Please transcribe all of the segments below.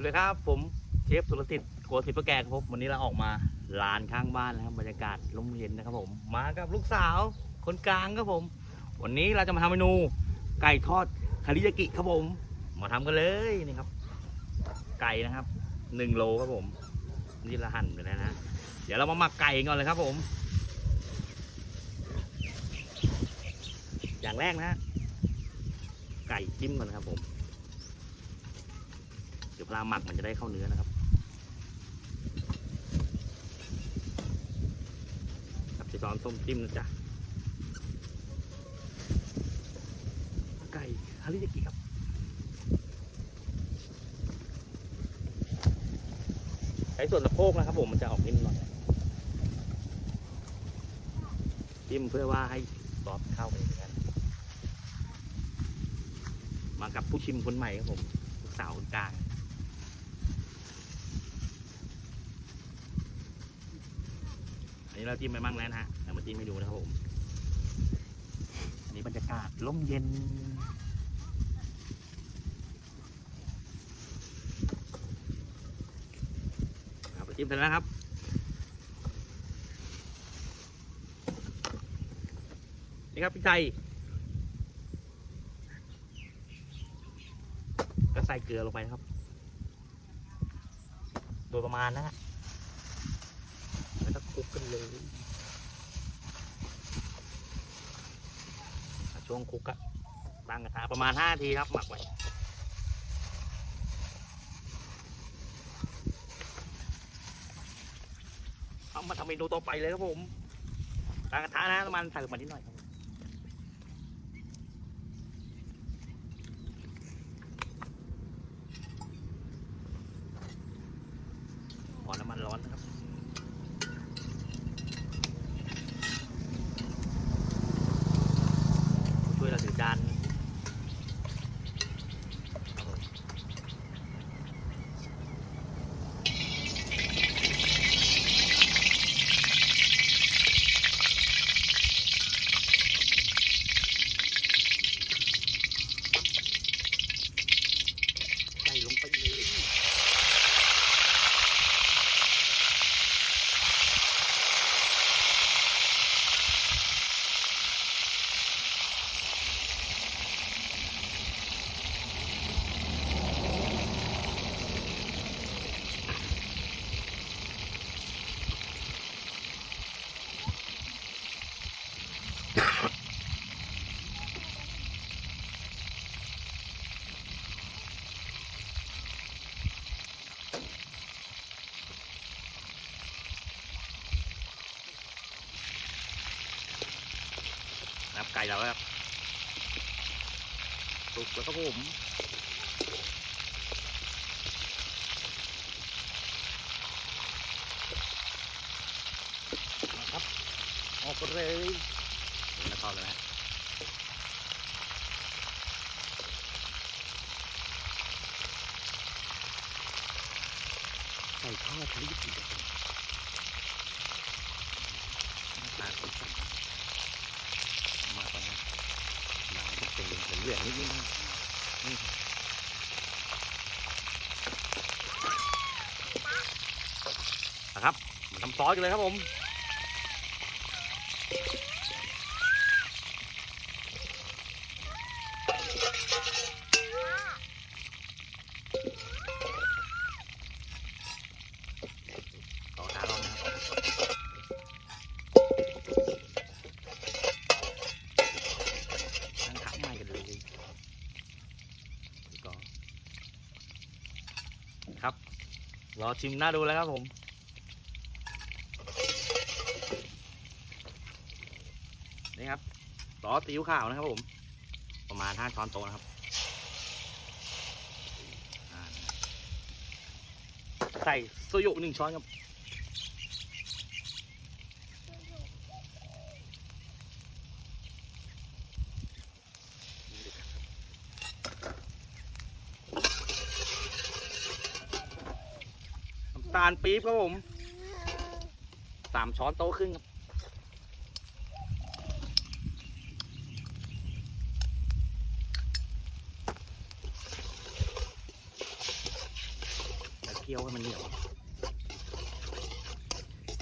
สวัสดีครับผมเชฟสุรติดโกศิประแกงครับวันนี้เราออกมาลานข้างบ้านแล้วครับบรรยากาศลมเย็นนะครับผมมากับลูกสาวคนกลางครับผม วันนี้เราจะมาทำเมนูไก่ทอดคาริยากิครับผม มาทำกันเลยนี่ครับ ไก่นะครับหนึ่งโลครับผมนี่เราหั่นไปแล้วนะเดี๋ยวเรามาหมักไก่ก่อนเลยครับผม อย่างแรกนะ ไก่จิ้มก่อนครับผม ดี๋ยวเวลาหมักมันจะได้เข้าเนื้อนะครับครับจะซ้อนส้มจิ้มนะจ๊ะไก่ฮาริยากิครับใช้ส่วนสะโพกนะครับผมมันจะออกนิ่มหน่อยจิ้มเพื่อว่าให้ซอสเข้าไปกันมากับผู้ชิมคนใหม่ครับผมลูกสาวคนกลาง อันนี้ เราจิ้มไปบ้างแล้วนะฮะเดี๋ยวมาจิ้มให้ดูนะครับผมอันนี้บรรยากาศร่มเย็นครับจิ้มเสร็จแล้วครับนี่ครับพริกไทยก็ใส่เกลือลงไปนะครับ โดยประมาณนะฮะ แล้วก็คลุกกัน เลยช่วงคุกอะตั้งกระทะประมาณ5นาทีครับ หมักไว้เอามาทำเมนูต่อไปเลยครับผมตั้งกระทะนะน้ำมันใส่ลงมานิดหน่อยครับขอน้ำมันร้อนนะครับ ช่วยเราถือจานครับผมใส่ลงไปเลย นะครับไก่เราครับสุกแล้วก็ผมนะครับ ออกไปเลยแล้วเข้าเลยนะไก่ทอดทะเลญี่ปุ่นครับหน้าตาสีสันมากนะหนังจะ เหลืองนิดนึงนะนี่นะครับมาทำซอสกันเลยครับผม รอชิมหน้าดูแล้วครับผม นี่ครับซอสตีิ้วขาวนะครับผม ประมาณ5ช้อนโต๊ะนะครับ ใส่โซยุหนึ่งช้อนครับ ตาลปี๊บครับผมสามช้อนโต๊ะครึ่งครับนคี่ยวให้มันเหนียว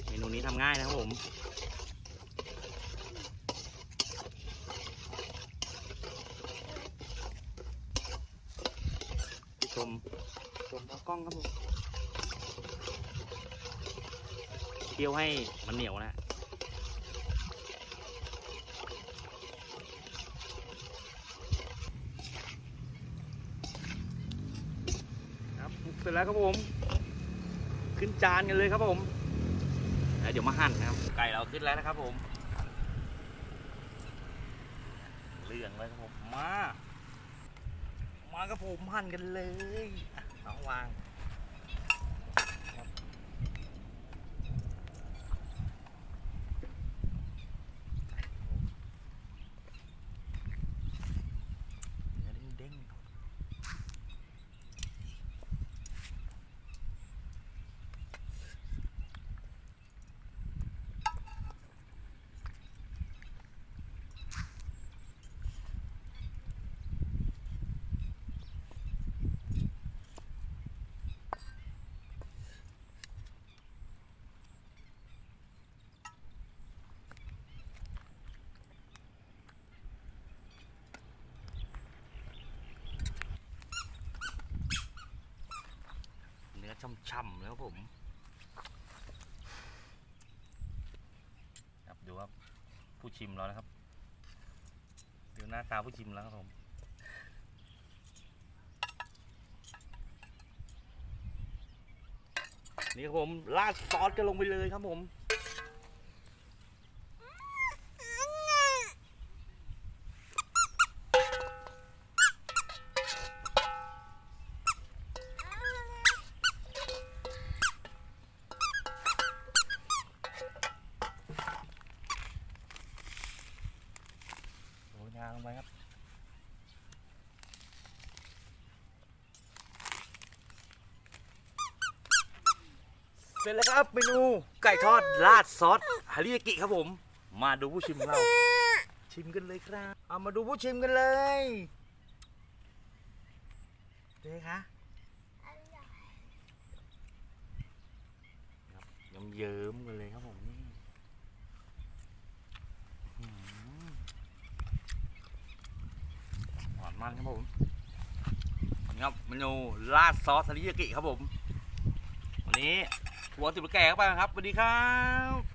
เมนูนี้ทำง่ายนะครับผมชมชมทางกล้องครับผมเคี่ยวให้มันเหนียวนะครับเสร็จแล้วครับผม ขึ้นจานกันเลยครับผมแล้วเดี๋ยวมาหั่นนะครับ ไก่เราขึ้นแล้วนะครับผม เรื่องเลยครับผม มา มากับผมหั่นกันเลยอะน้องวางครับเนื้อเด้งๆ เนื้อช่ำแล้วผมครับดูครับ ผู้ชิมแล้วนะครับดูหน้าตาผู้ชิมแล้วครับผมนี่ครับผมราดซอสกันลงไปเลยครับผมาลงไปครับ เสร็จแล้วครับเมนูไก่ทอดราดซอสฮาริยากิครับผม มาดูผู้ชิมของเรา ชิมกันเลยครับเอามาดูผู้ชิมกันเลยเจ๊คะครับยำเยิ้มๆกันเลยครับผมนี่อื้อหือหวาน มันครับผมนี่ครับเมนูราดซอสซาริยากิครับผม วันนี้หัวติบแก่เข้าไปครับสวัสดีครับ